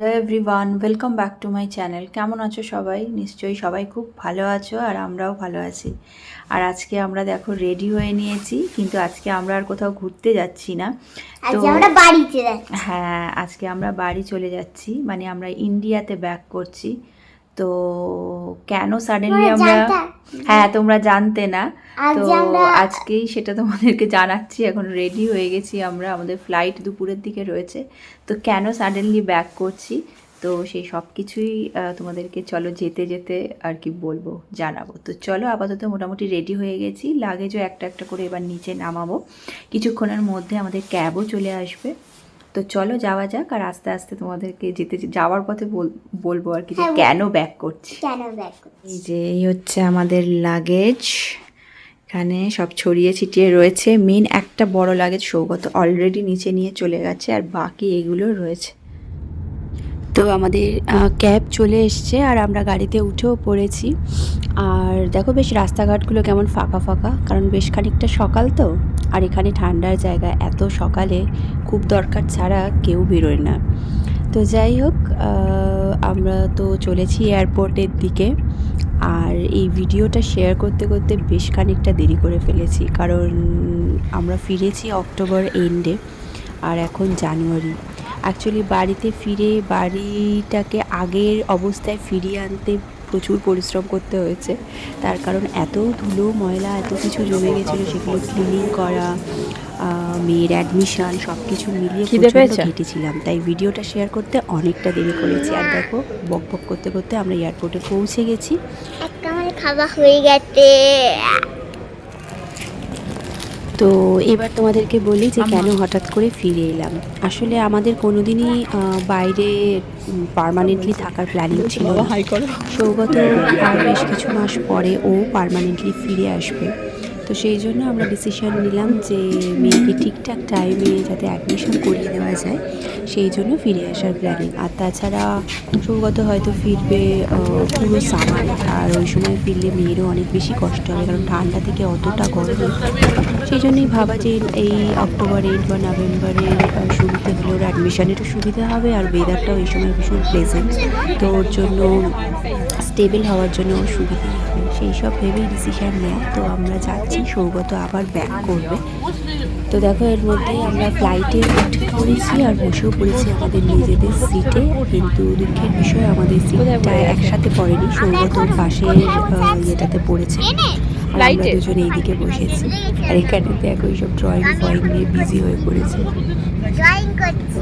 Hello everyone welcome back to my channel কেমন আছো সবাই? নিশ্চয়ই সবাই খুব ভালো আছো আর আমরাও ভালো আছি। আর আজকে আমরা দেখো রেডি হয়ে নিয়েছি কিন্তু আজকে আমরা আর কোথাও ঘুরতে যাচ্ছি না। তো আমরা বাড়িতে হ্যাঁ আজকে আমরা বাড়ি চলে যাচ্ছি মানে আমরা ইন্ডিয়াতে ব্যাক করছি। তো কেন সাডেনলি আমরা হ্যাঁ তোমরা জানতে না। তো আজকেই সেটা তোমাদেরকে জানাচ্ছি। এখন রেডি হয়ে গেছি আমরা। আমাদের ফ্লাইট দুপুরের দিকে রয়েছে। তো কেন সাডেনলি ব্যাক করছি? তো সেই সব কিছুই তোমাদেরকে চলো যেতে যেতে আর কি বলব জানাব। তো চলো আপাতত মোটামুটি রেডি হয়ে গেছি। লাগেজও একটা একটা করে এবার নিচে নামাবো। কিছুক্ষণের মধ্যে আমাদের ক্যাবও চলে আসবে। তো চলো যাওয়া যাক আর আস্তে আস্তে তোমাদেরকে যেতে যাওয়ার পথে বল- বলব আর কি যে হ্যাঁ, কেন ব্যাক করছি। কেন ব্যাক করছি? এই যে এই হচ্ছে আমাদের লাগেজ এখানে সব ছড়িয়ে ছিটিয়ে রয়েছে। মেন একটা বড় লাগেজ সৌগত অলরেডি নিচে নিয়ে চলে গেছে আর বাকি এগুলো রয়েছে। তো আমাদের ক্যাব চলে এসছে আর আমরা গাড়িতে উঠেও পড়েছি। আর দেখো বেশ রাস্তাঘাটগুলো কেমন ফাঁকা ফাঁকা, কারণ বেশ খানিকটা সকাল তো। আর এখানে ঠান্ডার জায়গা, এত সকালে খুব দরকার ছাড়া কেউ বেরোয় না। তো যাই হোক আমরা তো চলেছি এয়ারপোর্টের দিকে। আর এই ভিডিওটা শেয়ার করতে করতে বেশ খানিকটা দেরি করে ফেলেছি, কারণ আমরা ফিরেছি অক্টোবর এন্ডে আর এখন জানুয়ারি। অ্যাকচুয়ালি বাড়িতে ফিরে বাড়িটাকে আগের অবস্থায় ফিরিয়ে আনতে প্রচুর পরিশ্রম করতে হয়েছে। তার কারণ এত ধুলো ময়লা এত কিছু জমে গেছিল সেগুলো ক্লিনিং করা মেয়ের অ্যাডমিশন সব কিছু মিলিয়ে? ঘেটেছিলাম। তাই ভিডিওটা শেয়ার করতে অনেকটা দেরি করেছি। আর দেখো বক বক করতে করতে আমরা এয়ারপোর্টে পৌঁছে গেছি। খাওয়া হয়ে গেছে। তো এবার তোমাদেরকে বলি যে কেন হঠাৎ করে ফিরে এলাম। আসলে আমাদের কোনোদিনই বাইরে পারমানেন্টলি থাকার প্ল্যানিং ছিল সৌগত আর বেশ কিছু মাস পরে ও পারমানেন্টলি ফিরে আসবে। তো সেই জন্য আমরা ডিসিশন নিলাম যে মেয়েকে ঠিকঠাক টাইমে যাতে অ্যাডমিশন করিয়ে দেওয়া যায়, সেই জন্য ফিরে আসার প্ল্যানিং আর তাছাড়া সৌগত হয়তো ফিরবে পুরো সামার আর ওই সময় ফিরলে মেয়েরও অনেক বেশি কষ্ট হবে, কারণ ঠান্ডা থেকে অতটা গরম। সেই জন্যই ভাবা যে এই অক্টোবর এন্ড বা নভেম্বরের শুরুতে হলে ওর অ্যাডমিশনেরও সুবিধা হবে, আর ওয়েদারটাও এই সময় ভীষণ প্লেজেন্ট তো ওর জন্য স্টেবল হওয়ার জন্য ওর সুবিধেই হবে। সেই সব ভেবেই ডিসিশান নেওয়া তো আমরা যাচ্ছি সৌগত আবার ব্যাক করবে। তো দেখো এর মধ্যে আমরা ফ্লাইটে উঠে পড়েছি আর বসেও পড়েছি আমাদের নিজেদের সিটে কিন্তু দুঃখের বিষয় আমাদের সিটটা একসাথে পড়েনি সৌগত পাশের ইয়েটাতে পড়েছে। ফ্লাইটে? দুজনে এইদিকে বসেছি। আর এখানে দেখো এইসব ড্রয়িং ফয়িং নিয়ে বিজি হয়ে পড়েছে। ড্রয়িং করছি।